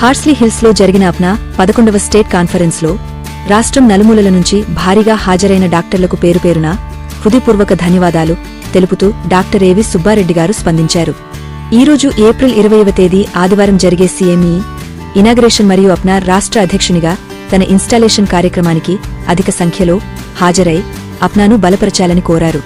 Horsley హిల్స్లో జరిగిన అప్నా పదకొండవ స్టేట్ కాన్ఫరెన్స్లో రాష్ట్రం నలుమూలల నుంచి భారీగా హాజరైన డాక్టర్లకు పేరు పేరున హృదయపూర్వక ధన్యవాదాలు తెలుపుతూ డాక్టర్ ఏవి సుబ్బారెడ్డి గారు స్పందించారు. ఈరోజు ఏప్రిల్ ఇరవైవ తేదీ ఆదివారం జరిగే సీఎంఈ ఇనాగ్రేషన్ మరియు అప్నా రాష్ట్ర అధ్యక్షునిగా తన ఇన్స్టాలేషన్ కార్యక్రమానికి అధిక సంఖ్యలో హాజరై అప్నాను బలపరచాలని కోరారు.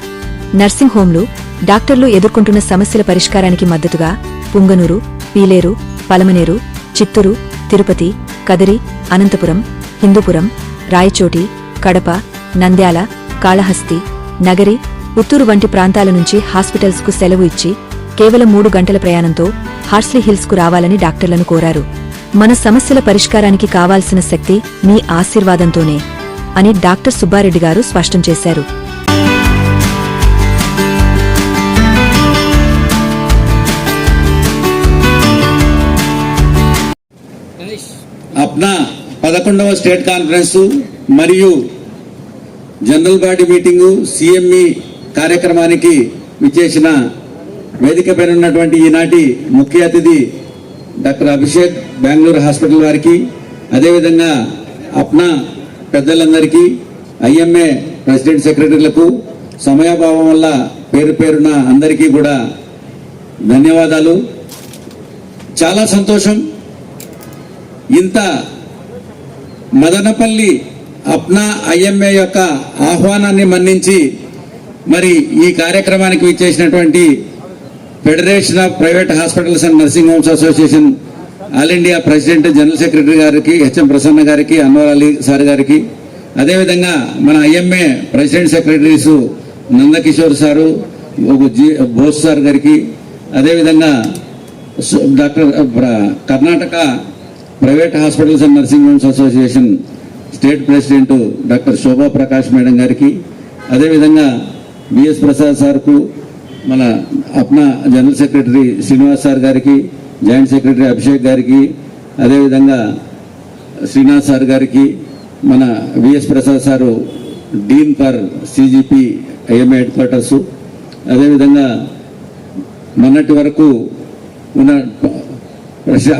నర్సింగ్ హోంలు డాక్టర్లు ఎదుర్కొంటున్న సమస్యల పరిష్కారానికి మద్దతుగా పుంగనూరు పీలేరు పలమనేరు చిత్తూరు తిరుపతి కదిరి అనంతపురం హిందూపురం రాయచోటి కడప నంద్యాల కాళహస్తి నగరి ఉత్తూరు వంటి ప్రాంతాల నుంచి హాస్పిటల్స్కు సెలవు ఇచ్చి కేవలం మూడు గంటల ప్రయాణంతో హార్స్లీ హిల్స్కు రావాలని డాక్టర్లను కోరారు. మన సమస్యల పరిష్కారానికి కావాల్సిన శక్తి మీ ఆశీర్వాదంతోనే అని డాక్టర్ సుబ్బారెడ్డి గారు స్పష్టం చేశారు. అప్నా పదకొండవ స్టేట్ కాన్ఫరెన్సు మరియు జనరల్ బాడీ మీటింగు సిఎంఈ కార్యక్రమానికి విచ్చేసిన వేదిక పైన ఉన్నటువంటి ఈనాటి ముఖ్య అతిథి డాక్టర్ అభిషేక్ బెంగళూరు హాస్పిటల్ వారికి అదేవిధంగా అప్నా పెద్దలందరికీ ఐఎంఏ ప్రెసిడెంట్ సెక్రటరీలకు సమయాభావం వల్ల పేరు పేరున అందరికీ కూడా ధన్యవాదాలు. చాలా సంతోషం. ఇంత మదనపల్లి అప్నా ఐఎంఏ యొక్క ఆహ్వానాన్ని మన్నించి మరి ఈ కార్యక్రమానికి విచ్చేసినటువంటి federation of private hospitals and nursing homes association all India president general secretary గారికి హెచ్ఎం ప్రసన్న గారికి అన్వర్ అలీ సార్ గారికి అదేవిధంగా మన IMA president secretaries Nandakishore sir G Bose sir గారికి అదేవిధంగా doctor Karnataka private hospitals and nursing homes association state president doctor Shobha Prakash madam గారికి అదేవిధంగా BS Prasad సార్కు మన APNA general secretary Srinivas sir గారికి జాయింట్ సెక్రటరీ అభిషేక్ గారికి అదేవిధంగా శ్రీనాథ్ సార్ గారికి మన V S Prasad sir dean for C G P IMA headquarters అదేవిధంగా మొన్నటి వరకు ఉన్న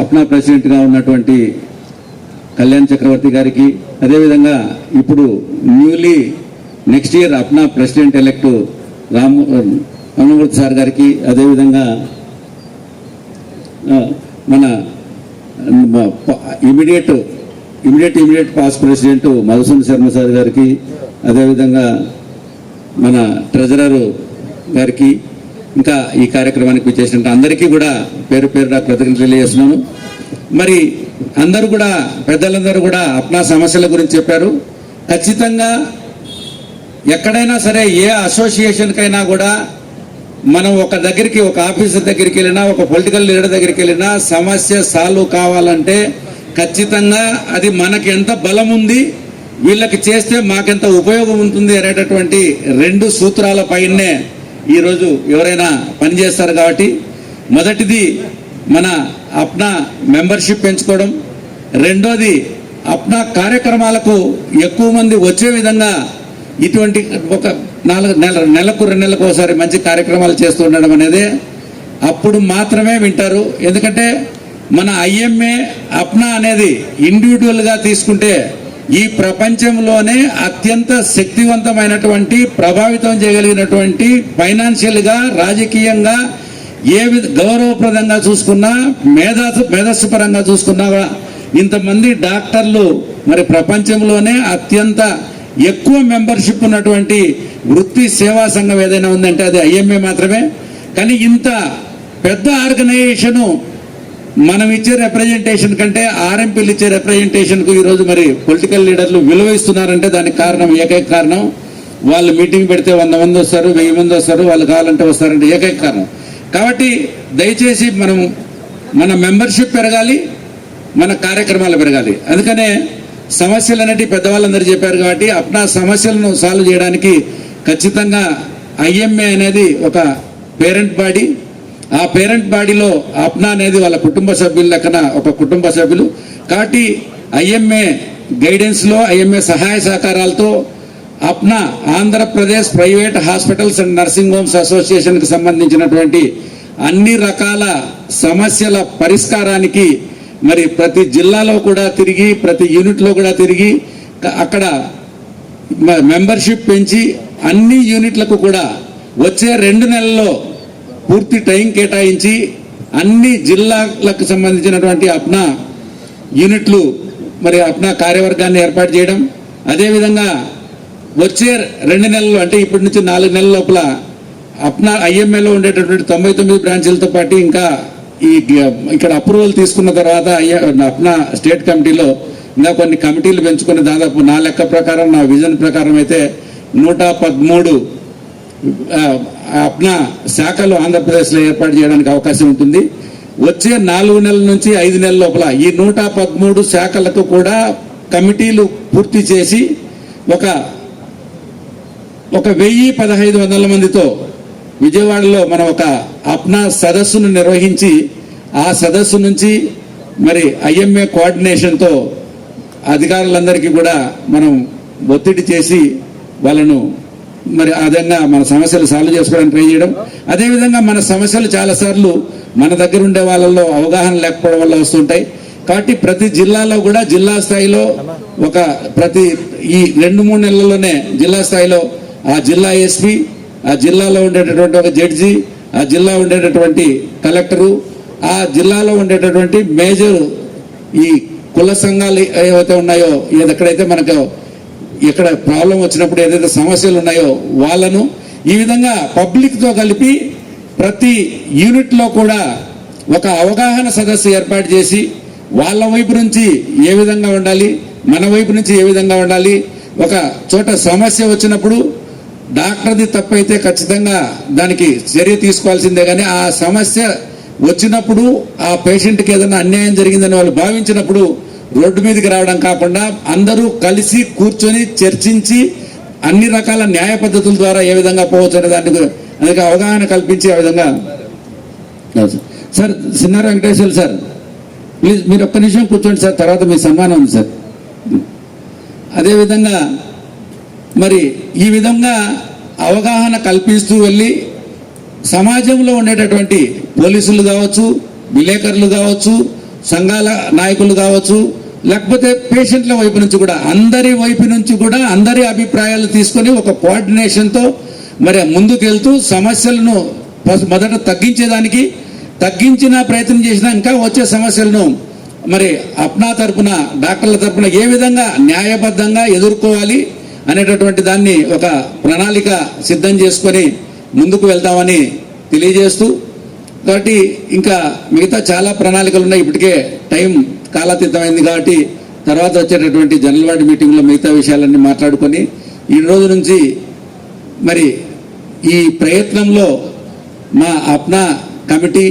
అప్నా ప్రెసిడెంట్గా ఉన్నటువంటి కళ్యాణ్ చక్రవర్తి గారికి. అదేవిధంగా ఇప్పుడు newly next year APNA president elect Ram Ramamurthy sir గారికి. అదేవిధంగా మన immediate immediate immediate past president Madhusudan Sharma sir గారికి. అదేవిధంగా మన ట్రెజరర్ గారికి. ఇంకా ఈ కార్యక్రమానికి వచ్చేసిన అందరికీ కూడా పేరు పేరున కృతజ్ఞతలు తెలియజేస్తున్నాను. మరి అందరూ కూడా పెద్దలందరూ కూడా అప్నా సమస్యల గురించి చెప్పారు. ఖచ్చితంగా ఎక్కడైనా సరే ఏ అసోసియేషన్కైనా కూడా మనం ఒక దగ్గరికి ఒక ఆఫీసర్ దగ్గరికి వెళ్ళినా ఒక పొలిటికల్ లీడర్ దగ్గరికి వెళ్ళినా సమస్య సాల్వ్ కావాలంటే ఖచ్చితంగా అది మనకి ఎంత బలం ఉంది వీళ్ళకి చేస్తే మాకెంత ఉపయోగం ఉంటుంది అనేటటువంటి రెండు సూత్రాల పైనే ఈరోజు ఎవరైనా పనిచేస్తారు కాబట్టి మొదటిది మన అప్నా మెంబర్షిప్ పెంచుకోవడం. రెండోది అప్నా కార్యక్రమాలకు ఎక్కువ మంది వచ్చే విధంగా ఇటువంటి ఒక నాలుగు నెల నెలకు రెండు నెలలకు ఒకసారి మంచి కార్యక్రమాలు చేస్తూ ఉండడం అనేది అప్పుడు మాత్రమే వింటారు. ఎందుకంటే మన ఐఎంఏ అప్నా అనేది ఇండివిజువల్గా తీసుకుంటే ఈ ప్రపంచంలోనే అత్యంత శక్తివంతమైనటువంటి ప్రభావితం చేయగలిగినటువంటి ఫైనాన్షియల్గా రాజకీయంగా ఏ విధ గౌరవప్రదంగా చూసుకున్నా మేధస్సు మేధస్సు పరంగా చూసుకున్నా ఇంతమంది డాక్టర్లు మరి ప్రపంచంలోనే అత్యంత ఎక్కువ మెంబర్షిప్ ఉన్నటువంటి వృత్తి సేవా సంఘం ఏదైనా ఉందంటే అది ఐఎంఏ మాత్రమే. కానీ ఇంత పెద్ద ఆర్గనైజేషను మనం ఇచ్చే రిప్రజెంటేషన్ కంటే ఆర్ఎంపీలు ఇచ్చే రిప్రజెంటేషన్కు ఈరోజు మరి పొలిటికల్ లీడర్లు విలువ ఇస్తున్నారంటే దానికి కారణం ఏకైక కారణం వాళ్ళు మీటింగ్ పెడితే వంద మంది వస్తారు వెయ్యి మంది వస్తారు వాళ్ళు కావాలంటే వస్తారంటే ఏకైక కారణం. కాబట్టి దయచేసి మనం మన మెంబర్షిప్ పెరగాలి మన కార్యక్రమాలు పెరగాలి. అందుకనే సమస్యలు అనేవి పెద్దవాళ్ళందరూ చెప్పారు కాబట్టి అప్నా సమస్యలను సాల్వ్ చేయడానికి ఖచ్చితంగా ఐఎంఏ అనేది ఒక పేరెంట్ బాడీ ఆ పేరెంట్ బాడీలో అప్నా అనేది వాళ్ళ కుటుంబ సభ్యుల లెక్కన ఒక కుటుంబ సభ్యులు. కాబట్టి ఐఎంఏ గైడెన్స్లో ఐఎంఏ సహాయ సహకారాలతో APNA Andhra Pradesh private hospitals and nursing homes అసోసియేషన్కి సంబంధించినటువంటి అన్ని రకాల సమస్యల పరిష్కారానికి మరి ప్రతి జిల్లాలో కూడా తిరిగి ప్రతి యూనిట్లో కూడా తిరిగి అక్కడ మెంబర్షిప్ పెంచి అన్ని యూనిట్లకు కూడా వచ్చే రెండు నెలల్లో పూర్తి టైం కేటాయించి అన్ని జిల్లాలకు సంబంధించినటువంటి అప్నా యూనిట్లు మరి అప్నా కార్యవర్గాన్ని ఏర్పాటు చేయడం. అదేవిధంగా వచ్చే రెండు నెలలు అంటే ఇప్పటి నుంచి నాలుగు నెలల లోపల అప్నా ఐఎంఏలో ఉండేటటువంటి తొంభై తొమ్మిది బ్రాంచీలతో పాటు ఇంకా ఈ గ- ఇక్కడ అప్రూవల్ తీసుకున్న తర్వాత అప్నా స్టేట్ కమిటీలో ఇంకా కొన్ని కమిటీలు పెంచుకుని దాదాపు నా లెక్క ప్రకారం నా విజన్ ప్రకారం అయితే నూట పదమూడు అప్నా శాఖలు ఆంధ్రప్రదేశ్లో ఏర్పాటు చేయడానికి అవకాశం ఉంటుంది. వచ్చే నాలుగు నెలల నుంచి ఐదు నెలల లోపల ఈ నూట పదమూడు శాఖలకు కూడా కమిటీలు పూర్తి చేసి ఒక ఒక వెయ్యి పదహైదు వందల మందితో విజయవాడలో మనం ఒక అప్నా సదస్సును నిర్వహించి ఆ సదస్సు నుంచి మరి ఐఎంఏ కోఆర్డినేషన్తో అధికారులందరికీ కూడా మనం ఒత్తిడి చేసి వాళ్ళను మరి ఆ మన సమస్యలు సాల్వ్ చేసుకోవడానికి ట్రై చేయడం. అదేవిధంగా మన సమస్యలు చాలాసార్లు మన దగ్గర ఉండే వాళ్ళలో అవగాహన లేకపోవడం వల్ల వస్తుంటాయి. కాబట్టి ప్రతి జిల్లాలో కూడా జిల్లా స్థాయిలో ఒక ప్రతి ఈ రెండు మూడు నెలల్లోనే జిల్లా స్థాయిలో ఆ జిల్లా ఎస్పీ ఆ జిల్లాలో ఉండేటటువంటి ఒక జడ్జి ఆ జిల్లా ఉండేటటువంటి కలెక్టరు ఆ జిల్లాలో ఉండేటటువంటి మేజర్ ఈ కుల సంఘాలు ఏవైతే ఉన్నాయో ఎక్కడైతే మనకు ఇక్కడ ప్రాబ్లం వచ్చినప్పుడు ఏదైతే సమస్యలు ఉన్నాయో వాళ్ళను ఈ విధంగా పబ్లిక్తో కలిపి ప్రతి యూనిట్లో కూడా ఒక అవగాహన సదస్సు ఏర్పాటు చేసి వాళ్ళ వైపు నుంచి ఏ విధంగా ఉండాలి మన వైపు నుంచి ఏ విధంగా ఉండాలి ఒక చోట సమస్య వచ్చినప్పుడు డాక్టర్ది తప్పైతే ఖచ్చితంగా దానికి చర్య తీసుకోవాల్సిందే కానీ ఆ సమస్య వచ్చినప్పుడు ఆ పేషెంట్కి ఏదైనా అన్యాయం జరిగిందని వాళ్ళు భావించినప్పుడు రోడ్డు మీదకి రావడం కాకుండా అందరూ కలిసి కూర్చొని చర్చించి అన్ని రకాల న్యాయ పద్ధతుల ద్వారా ఏ విధంగా పోవచ్చు అనే దానికి అందుకే అవగాహన కల్పించి ఆ విధంగా. Sir Sinnara Venkateswara sir please మీరు ఒక్క నిమిషం కూర్చోండి సార్ తర్వాత మీ సన్మానం ఉంది సార్. అదేవిధంగా మరి ఈ విధంగా అవగాహన కల్పిస్తూ వెళ్ళి సమాజంలో ఉండేటటువంటి పోలీసులు కావచ్చు విలేకరులు కావచ్చు సంఘాల నాయకులు కావచ్చు లేకపోతే పేషెంట్ల వైపు నుంచి కూడా అందరి వైపు నుంచి కూడా అందరి అభిప్రాయాలు తీసుకొని ఒక కోఆర్డినేషన్తో మరి ముందుకెళ్తూ సమస్యలను మొదట తగ్గించేదానికి తగ్గించిన ప్రయత్నం చేసినా ఇంకా వచ్చే సమస్యలను మరి అప్నా తరపున డాక్టర్ల తరపున ఏ విధంగా న్యాయబద్ధంగా ఎదుర్కోవాలి అనేటటువంటి దాన్ని ఒక ప్రణాళిక సిద్ధం చేసుకొని ముందుకు వెళ్తామని తెలియజేస్తూ కాబట్టి ఇంకా మిగతా చాలా ప్రణాళికలు ఉన్నాయి. ఇప్పటికే టైం కాలాతీతమైంది కాబట్టి తర్వాత వచ్చేటటువంటి జనరల్ వార్డు మీటింగ్లో మిగతా విషయాలన్నీ మాట్లాడుకొని ఈ రోజు నుంచి మరి ఈ ప్రయత్నంలో మా అప్నా కమిటీ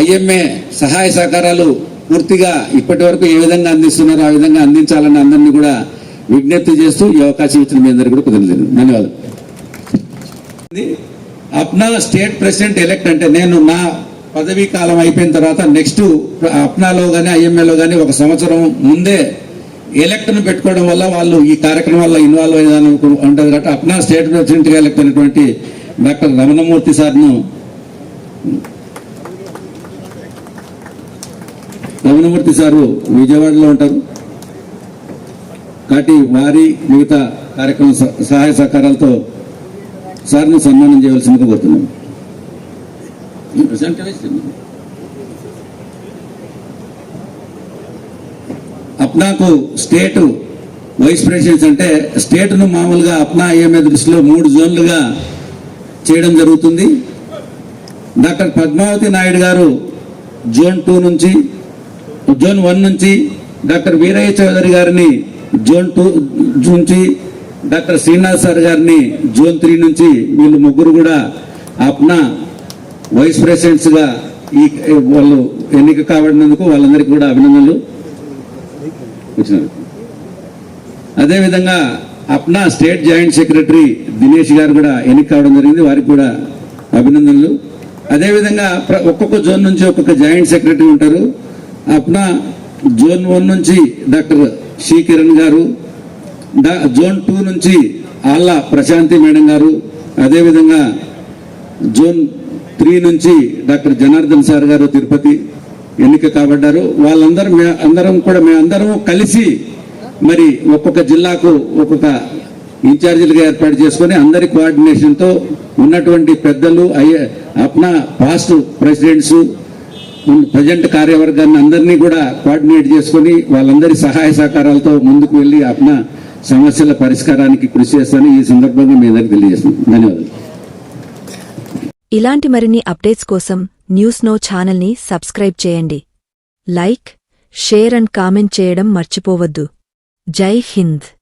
ఐఎంఏ సహాయ సహకారాలు పూర్తిగా ఇప్పటి వరకు ఏ విధంగా అందిస్తున్నారో ఆ విధంగా అందించాలని అందరినీ కూడా విజ్ఞప్తి చేస్తూ ఈ అవకాశం ఇచ్చిన మీ అందరికీ కూడా కుదిరలేదు ధన్యవాదాలు. అప్నా స్టేట్ ప్రెసిడెంట్ ఎలక్ట్ అంటే నేను నా పదవీ కాలం అయిపోయిన తర్వాత నెక్స్ట్ అప్నాలో కానీ ఐఎంఏలో కానీ ఒక సంవత్సరం ముందే ఎలక్ట్ను పెట్టుకోవడం వల్ల వాళ్ళు ఈ కార్యక్రమాల్లో ఇన్వాల్వ్ అయ్యేదాన్ని ఉంటుంది కాబట్టి అప్నా స్టేట్ ప్రెసిడెంట్గా ఎలక్ట్ అయినటువంటి డాక్టర్ రమణమూర్తి సార్ను రమణమూర్తి సారు విజయవాడలో ఉంటారు. కాబట్టి వారి మిగతా కార్యక్రమం సహాయ సహకారాలతో సార్ని సన్మానం చేయవలసిందిగా కోరుతున్నాం. ఈ present అప్నాకు స్టేట్ వైస్ ప్రెసిడెంట్స్ అంటే స్టేట్ను మామూలుగా అప్నా ఐఎంఏ దృష్టిలో మూడు జోన్లుగా చేయడం జరుగుతుంది. డాక్టర్ పద్మావతి నాయుడు గారు జోన్ టూ నుంచి జోన్ వన్ నుంచి డాక్టర్ వీరయ్య చౌదరి గారిని జోన్ టూ నుంచి డాక్టర్ శ్రీనివాస్ సార్ గారిని జోన్ త్రీ నుంచి వీళ్ళు ముగ్గురు కూడా అప్నా వైస్ ప్రెసిడెంట్స్గా ఈ వాళ్ళు ఎన్నిక కాబడినందుకు వాళ్ళందరికీ కూడా అభినందనలు. వచ్చినారు అదేవిధంగా APNA state joint secretary Dinesh garu కూడా ఎన్నిక కావడం జరిగింది. వారికి కూడా అభినందనలు. అదేవిధంగా ప్ర- ఒక్కొక్క జోన్ నుంచి ఒక్కొక్క జాయింట్ సెక్రటరీ ఉంటారు. అప్నా జోన్ వన్ నుంచి డాక్టర్ సి కిరణ్ గారు డా- జోన్ టూ నుంచి ఆళ్ళ ప్రశాంతి మేడం గారు అదేవిధంగా జూన్ త్రీ నుంచి డాక్టర్ జనార్దన్ సార్ గారు తిరుపతి ఎన్నిక కాబడ్డారు. వాళ్ళందరూ మే అందరం కూడా మేమందరం కలిసి మరి ఒక్కొక్క జిల్లాకు ఒక్కొక్క ఇన్ఛార్జీలుగా ఏర్పాటు చేసుకొని అందరి కోఆర్డినేషన్తో ఉన్నటువంటి పెద్దలు అయ్యే అప్నా పాస్ట్ ప్రెసిడెంట్స్ ప్రజెంట్ కార్యవర్గాన్ని అందరినీ కూడా కోఆర్డినేట్ చేసుకొని వాళ్ళందరి సహాయ సహకారాలతో ముందుకు వెళ్ళి అప్నా సమస్యల పరిష్కారానికి కృషి చేస్తాను. ఈ సందర్భంగా మీ అందరికి తెలియజేస్తున్నాను. ధన్యవాదాలు. ఇలాంటి మరిన్ని అప్డేట్స్ కోసం న్యూస్ నో ఛానల్ని సబ్స్క్రైబ్ చేయండి. లైక్ షేర్ అండ్ కామెంట్ చేయడం మర్చిపోవద్దు. జై హింద్.